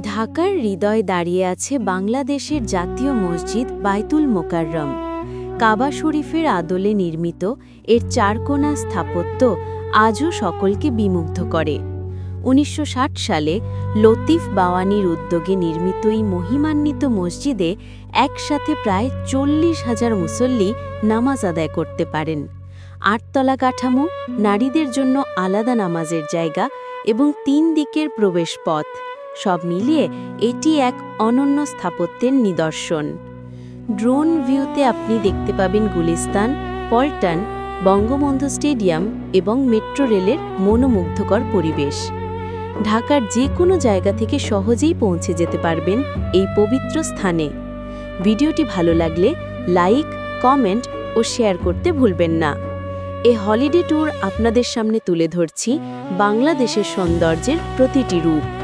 ঢাকার হৃদয় দাঁড়িয়ে আছে বাংলাদেশের জাতীয় মসজিদ বাইতুল মোকাররম। কাবা শরীফের আদলে নির্মিত, এর চারকোনা স্থাপত্য আজও সকলকে বিমুগ্ধ করে। উনিশশো ষাট সালে লতিফ বাওয়ানির উদ্যোগে নির্মিত এই মহিমান্বিত মসজিদে একসাথে প্রায় চল্লিশ হাজার মুসল্লি নামাজ আদায় করতে পারেন। আটতলা কাঠামো, নারীদের জন্য আলাদা নামাজের জায়গা এবং তিন দিকের প্রবেশ পথ সব মিলিয়ে এটি এক অনন্য স্থাপত্যের নিদর্শন। ড্রোন ভিউতে আপনি দেখতে পাবেন গুলিস্তান, পল্টন, বঙ্গবন্ধু স্টেডিয়াম এবং মেট্রো রেলের মনোমুগ্ধকর পরিবেশ। ঢাকার যে কোনো জায়গা থেকে সহজেই পৌঁছে যেতে পারবেন এই পবিত্র স্থানে। ভিডিওটি ভালো লাগলে লাইক, কমেন্ট ও শেয়ার করতে ভুলবেন না। এ হলিডে ট্যুর আপনাদের সামনে তুলে ধরছি বাংলাদেশের সৌন্দর্যের প্রতিটি রূপ।